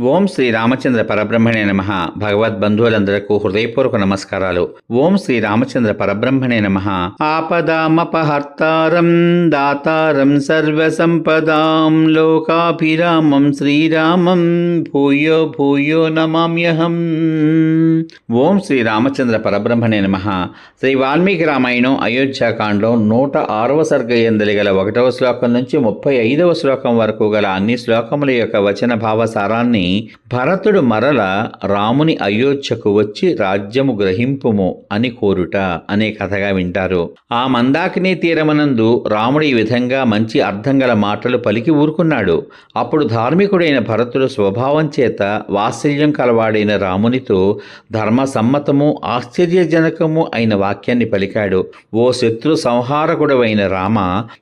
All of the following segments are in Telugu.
ఓం శ్రీ రామచంద్ర పరబ్రహ్మణే నమ. భగవద్బంధువులందరకు హృదయపూర్వక నమస్కారాలు. ఓం శ్రీ రామచంద్ర పరబ్రహ్మణే నమ. ఆపదామపహర్తారం దాతారం సర్వసంపదాం లోకాభిరామం శ్రీరామం భూయో భూయో నమామ్యహం. ఓం శ్రీ రామచంద్ర పరబ్రహ్మణే నమ. శ్రీ వాల్మీకి రామాయణం అయోధ్యాకాండలో నూట ఆరవ సర్గ ఎందలి గల ఒకటవ శ్లోకం నుంచి ముప్పై ఐదవ శ్లోకం వరకు గల అన్ని శ్లోకముల యొక్క వచన అని భరతుడు మరల రాముని అయోధ్యకు వచ్చి రాజ్యము గ్రహింపుము అని కోరుట అనే కథగా వింటారు. ఆ మందాకిని తీరమనందు రాముడు ఈ విధంగా మంచి అర్థం గల మాటలు పలికి ఊరుకున్నాడు. అప్పుడు ధార్మికుడైన భరతుడు స్వభావం చేత వాత్సల్యం కలవాడైన రామునితో ధర్మ సమ్మతము ఆశ్చర్యజనకము అయిన వాక్యాన్ని పలికాడు. ఓ శత్రు సంహారకుడవైన రామ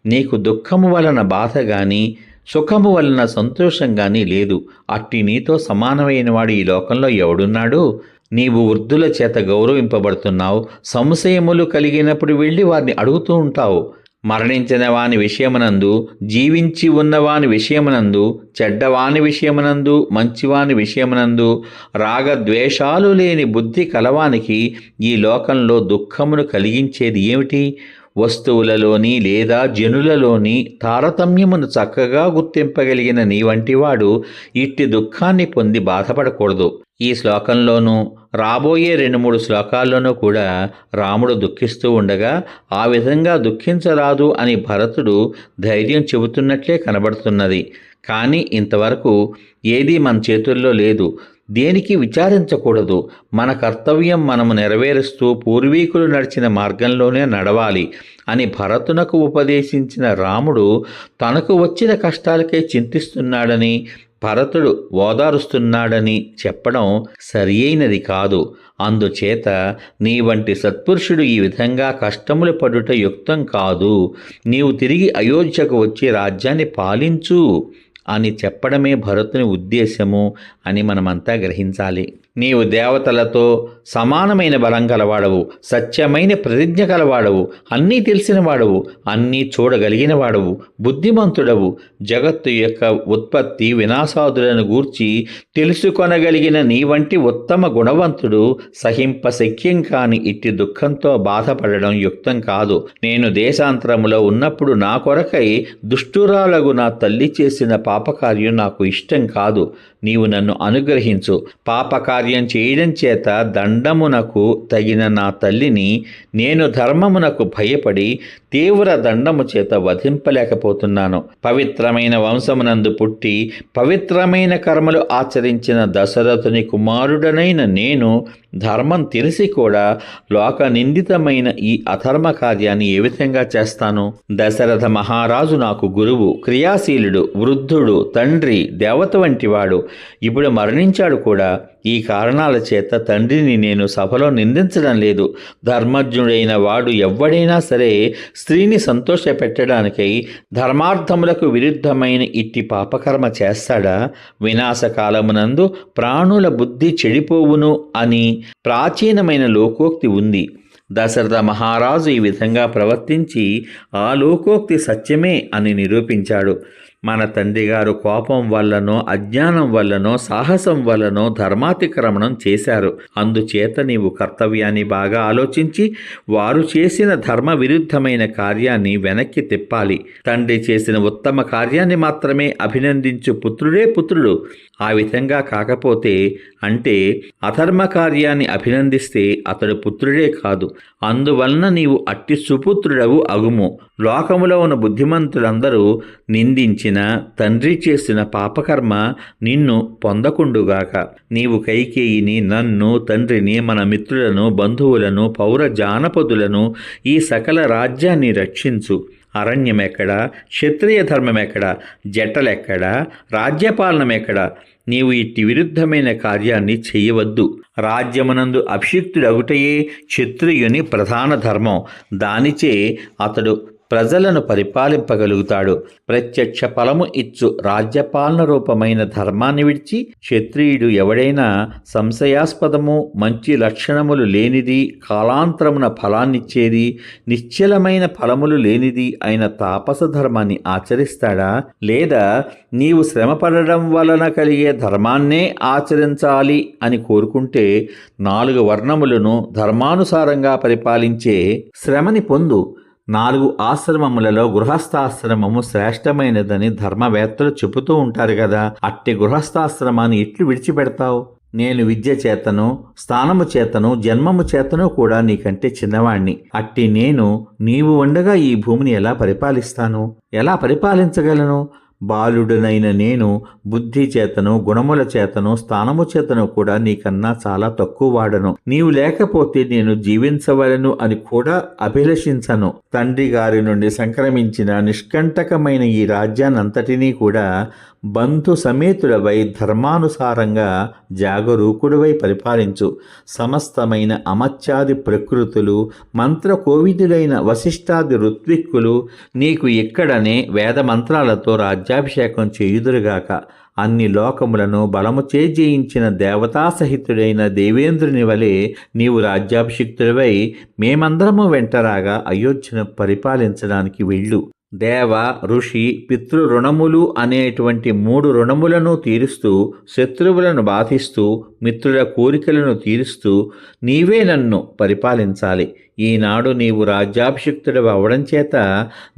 నీకు దుఃఖము వలన బాధ గాని సుఖము వలన సంతోషంగాని లేదు. అట్టి నీతో సమానమైన వాడు ఈ లోకంలో ఎవడున్నాడు? నీవు వృద్ధుల చేత గౌరవింపబడుతున్నావు. సంశయములు కలిగినప్పుడు వెళ్ళి వారిని అడుగుతూ ఉంటావు. మరణించిన వాని విషయమునందు జీవించి ఉన్నవాని విషయమునందు చెడ్డవాని విషయమునందు మంచివాని విషయమునందు రాగద్వేషాలు లేని బుద్ధి కలవానికి ఈ లోకంలో దుఃఖమును కలిగించేది ఏమిటి? వస్తువులలోని లేదా జనులలోని తారతమ్యమును చక్కగా గుర్తింపగలిగిన నీ వంటివాడు ఇట్టి దుఃఖాన్ని పొంది బాధపడకూడదు. ఈ శ్లోకంలోనూ రాబోయే రెండు మూడు శ్లోకాల్లోనూ కూడా రాముడు దుఃఖిస్తూ ఉండగా ఆ విధంగా దుఃఖించరాదు అని భరతుడు ధైర్యం చెబుతున్నట్లే కనబడుతున్నది. కానీ ఇంతవరకు ఏదీ మన చేతుల్లో లేదు. దేనికి విచారించకూడదు? మన కర్తవ్యం మనము నెరవేరుస్తూ పూర్వీకులు నడిచిన మార్గంలోనే నడవాలి అని భరతునకు ఉపదేశించిన రాముడు తనకు వచ్చిన కష్టాలకే చింతిస్తున్నాడని భరతుడు ఓదారుస్తున్నాడని చెప్పడం సరియైనది కాదు. అందుచేత నీ వంటి సత్పురుషుడు ఈ విధంగా కష్టములు పడుట యుక్తం కాదు. నీవు తిరిగి అయోధ్యకు వచ్చి రాజ్యాన్ని పాలించు. అని చెప్పడమే భరతుని ఉద్దేశము అని మనమంతా గ్రహించాలి. నీవు దేవతలతో సమానమైన బలం కలవాడవు సత్యమైన ప్రతిజ్ఞ కలవాడవు అన్నీ తెలిసినవాడవు అన్నీ చూడగలిగిన వాడవు బుద్ధిమంతుడవు. జగత్తు యొక్క ఉత్పత్తి వినాశాదులను గూర్చి తెలుసుకొనగలిగిన నీ వంటి ఉత్తమ గుణవంతుడు సహింప శక్యం కాని ఇట్టి దుఃఖంతో బాధపడడం యుక్తం కాదు. నేను దేశాంతరములో ఉన్నప్పుడు నా కొరకై దుష్టురాలగు నా తల్లి చేసిన పాపకార్యం నాకు ఇష్టం కాదు. నీవు నన్ను అనుగ్రహించు. పాపకార్యం చేయడం చేత దండ దండమునకు తగిన నా తల్లిని నేను ధర్మమునకు భయపడి తీవ్ర దండము చేత వధింపలేకపోతున్నాను. పవిత్రమైన వంశమునందు పుట్టి పవిత్రమైన కర్మలు ఆచరించిన దశరథుని కుమారుడనైన నేను ధర్మం తెలిసి కూడా లోక నిందితమైన ఈ అధర్మ కార్యాన్ని ఏ విధంగా చేస్తాను? దశరథ మహారాజు నాకు గురువు క్రియాశీలుడు వృద్ధుడు తండ్రి దేవత వంటివాడు. ఇప్పుడు మరణించాడు కూడా. ఈ కారణాల చేత తండ్రిని నేను సభలో నిందించడం లేదు. ధర్మజ్ఞుడైన వాడు ఎవ్వడైనా సరే స్త్రీని సంతోషపెట్టడానికై ధర్మార్థములకు విరుద్ధమైన ఇట్టి పాపకర్మ చేస్తాడా? వినాశకాలమునందు ప్రాణుల బుద్ధి చెడిపోవును అని ప్రాచీనమైన లోకోక్తి ఉంది. దశరథ మహారాజు ఈ విధంగా ప్రవర్తించి ఆ లోకోక్తి సత్యమే అని నిరూపించాడు. మన తండ్రి గారు కోపం వల్లనో అజ్ఞానం వల్లనో సాహసం వల్లనో ధర్మాతిక్రమణం చేశారు. అందుచేత నీవు కర్తవ్యాన్ని బాగా ఆలోచించి వారు చేసిన ధర్మ విరుద్ధమైన కార్యాన్ని వెనక్కి తిప్పాలి. తండ్రి చేసిన ఉత్తమ కార్యాన్ని మాత్రమే అభినందించు పుత్రుడే పుత్రుడు. ఆ విధంగా కాకపోతే అంటే అధర్మ కార్యాన్ని అభినందిస్తే అతడు పుత్రుడే కాదు. అందువలన నీవు అట్టి సుపుత్రుడవు అగుము. లోకములో ఉన్న బుద్ధిమంతులందరూ నిందించిన తండ్రి చేసిన పాపకర్మ నిన్ను పొందకుండుగాక. నీవు కైకేయిని నన్ను తండ్రిని మన మిత్రులను బంధువులను పౌర జానపదులను ఈ సకల రాజ్యాన్ని రక్షించు. అరణ్యమెక్కడ? క్షత్రియ ధర్మమెక్కడ? జట్టలెక్కడ రాజ్యపాలనమెక్కడ? నీవు ఇట్టి విరుద్ధమైన కార్యాన్ని చేయవద్దు. రాజ్యమునందు అభిషిక్తుడగుటయే క్షత్రియుని ప్రధాన ధర్మం. దానిచే అతడు ప్రజలను పరిపాలింపగలుగుతాడు. ప్రత్యక్ష ఫలము ఇచ్చు రాజ్యపాలన రూపమైన ధర్మాన్ని విడిచి క్షత్రియుడు ఎవడైనా సంశయాస్పదము మంచి లక్షణములు లేనిది కాలాంతరమున ఫలాన్నిచ్చేది నిశ్చలమైన ఫలములు లేనిది అయిన తాపస ధర్మాన్ని ఆచరిస్తాడా? లేదా నీవు శ్రమపడడం వలన కలిగే ధర్మాన్నే ఆచరించాలి అని కోరుకుంటే నాలుగు వర్ణములను ధర్మానుసారంగా పరిపాలించే శ్రమని పొందు. నాలుగు ఆశ్రమములలో గృహస్థాశ్రమము శ్రేష్టమైనదని ధర్మవేత్తలు చెబుతూ ఉంటారు కదా అట్టి గృహస్థాశ్రమాన్ని ఎట్లు విడిచిపెడతావు? నేను విద్య చేతను స్థానము చేతను జన్మము చేతను కూడా నీకంటే చిన్నవాణ్ణి. అట్టి నేను నీవు ఉండగా ఈ భూమిని ఎలా పరిపాలిస్తాను? ఎలా పరిపాలించగలను? బాలుడనైన నేను బుద్ధి చేతను గుణముల చేతను స్థానము చేతను కూడా నీకన్నా చాలా తక్కువ వాడను నీవు లేకపోతే నేను జీవించవలను అని కూడా అభిలషించను. తండ్రి గారి నుండి సంక్రమించిన నిష్కంటకమైన ఈ రాజ్యాన్నంతటినీ కూడా బంధు సమేతుడవై ధర్మానుసారంగా జాగరూకుడవై పరిపాలించు. సమస్తమైన అమత్యాది ప్రకృతులు మంత్రకోవిదులైన వశిష్టాది ఋత్విక్కులు నీకు ఇక్కడనే వేద మంత్రాలతో రాజ్యాభిషేకం చేయుదురుగాక. అన్ని లోకములను బలము చేజయించిన దేవతాసహితుడైన దేవేంద్రుని వలె నీవు రాజ్యాభిషిక్తుడివై మేమందరము వెంటరాగా అయోధ్యను పరిపాలించడానికి వెళ్ళు. దేవ ఋషి పితృ రుణములు అనేటువంటి మూడు రుణములను తీరుస్తూ శత్రువులను బాధిస్తూ మిత్రుల కోరికలను తీరుస్తూ నీవే నన్ను పరిపాలించాలి. ఈనాడు నీవు రాజ్యాభిషిక్తుడు అవడం చేత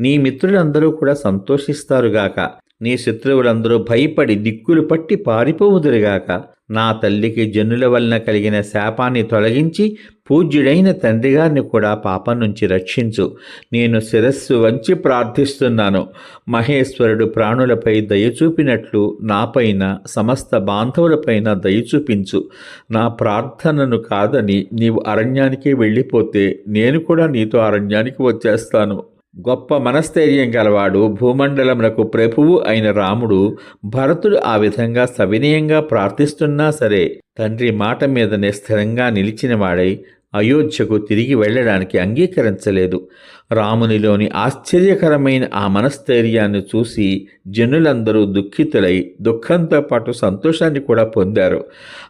నీ మిత్రులందరూ కూడా సంతోషిస్తారుగాక నీ శత్రువులందరూ భయపడి దిక్కులు పట్టి పారిపోవుదురుగాక నా తల్లికి జన్నుల వలన కలిగిన శాపాన్ని తొలగించి పూజ్యుడైన తండ్రిగారిని కూడా పాపం నుంచి రక్షించు. నేను శిరస్సు వంచి ప్రార్థిస్తున్నాను. మహేశ్వరుడు ప్రాణులపై దయచూపినట్లు నాపైన సమస్త బాంధవులపైన దయచూపించు నా ప్రార్థనను కాదని నీవు అరణ్యానికి వెళ్ళిపోతే నేను కూడా నీతో అరణ్యానికి వచ్చేస్తాను. గొప్ప మనస్థైర్యం గలవాడు భూమండలమునకు ప్రభువు అయిన రాముడు భరతుడు ఆ విధంగా సవినయంగా ప్రార్థిస్తున్నా సరే తండ్రి మాట మీదనే స్థిరంగా నిలిచినవాడై అయోధ్యకు తిరిగి వెళ్ళడానికి అంగీకరించలేదు. రామునిలోని ఆశ్చర్యకరమైన ఆ మనస్థైర్యాన్ని చూసి జనులందరూ దుఃఖితులై దుఃఖంతో పాటు సంతోషాన్ని కూడా పొందారు.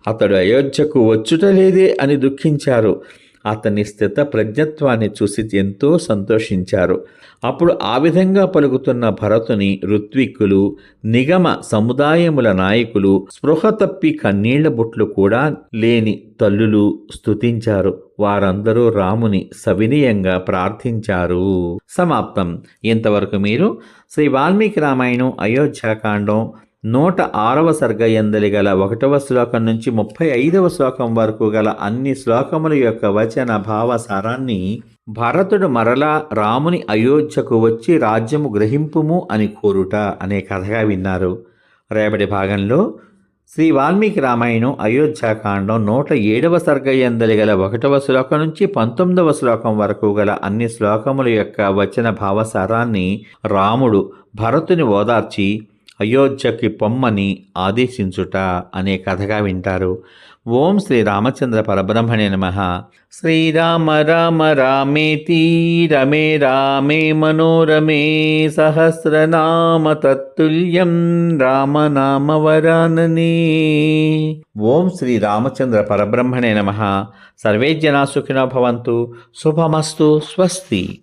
అతడు అయోధ్యకు వచ్చుటలేదే అని దుఃఖించారు. అతని స్థిత ప్రజ్ఞత్వాన్ని చూసి ఎంతో సంతోషించారు. అప్పుడు ఆ విధంగా పలుకుతున్న భరతుని ఋత్విక్కులు నిగమ సముదాయముల నాయకులు స్పృహ తప్పి కన్నీళ్ళ బుట్లు కూడా లేని తల్లులు స్తుతించారు. వారందరూ రాముని సవినయంగా ప్రార్థించారు. సమాప్తం. ఇంతవరకు మీరు శ్రీ వాల్మీకి రామాయణం అయోధ్యాకాండం నూట ఆరవ సర్గ ఎందలి గల ఒకటవ శ్లోకం నుంచి ముప్పై ఐదవ శ్లోకం వరకు గల అన్ని శ్లోకముల యొక్క వచన భావ సారాన్ని భరతుడు మరలా రాముని అయోధ్యకు వచ్చి రాజ్యము గ్రహింపుము అని కోరుట అనే కథగా విన్నారు. రేపటి భాగంలో శ్రీ వాల్మీకి రామాయణం అయోధ్యాకాండం నూట ఏడవ సర్గయందలి గల ఒకటవ శ్లోకం నుంచి పంతొమ్మిదవ శ్లోకం వరకు గల అన్ని శ్లోకముల యొక్క వచన భావసారాన్ని రాముడు భరతుని ఓదార్చి అయోధ్యకి పొమ్మని ఆదేశించుట అనే కథగా వింటారు. ఓం శ్రీ రామచంద్ర పరబ్రహ్మణే నమ. శ్రీరామ రామ రామేతి రమే రామే మనోరమే సహస్రనామ తత్తుల్యం రామనామ వరాననే. ఓం శ్రీ రామచంద్ర పరబ్రహ్మణే నమ. సర్వే జనా సుఖినో భవంతు. శుభమస్తు. స్వస్తి.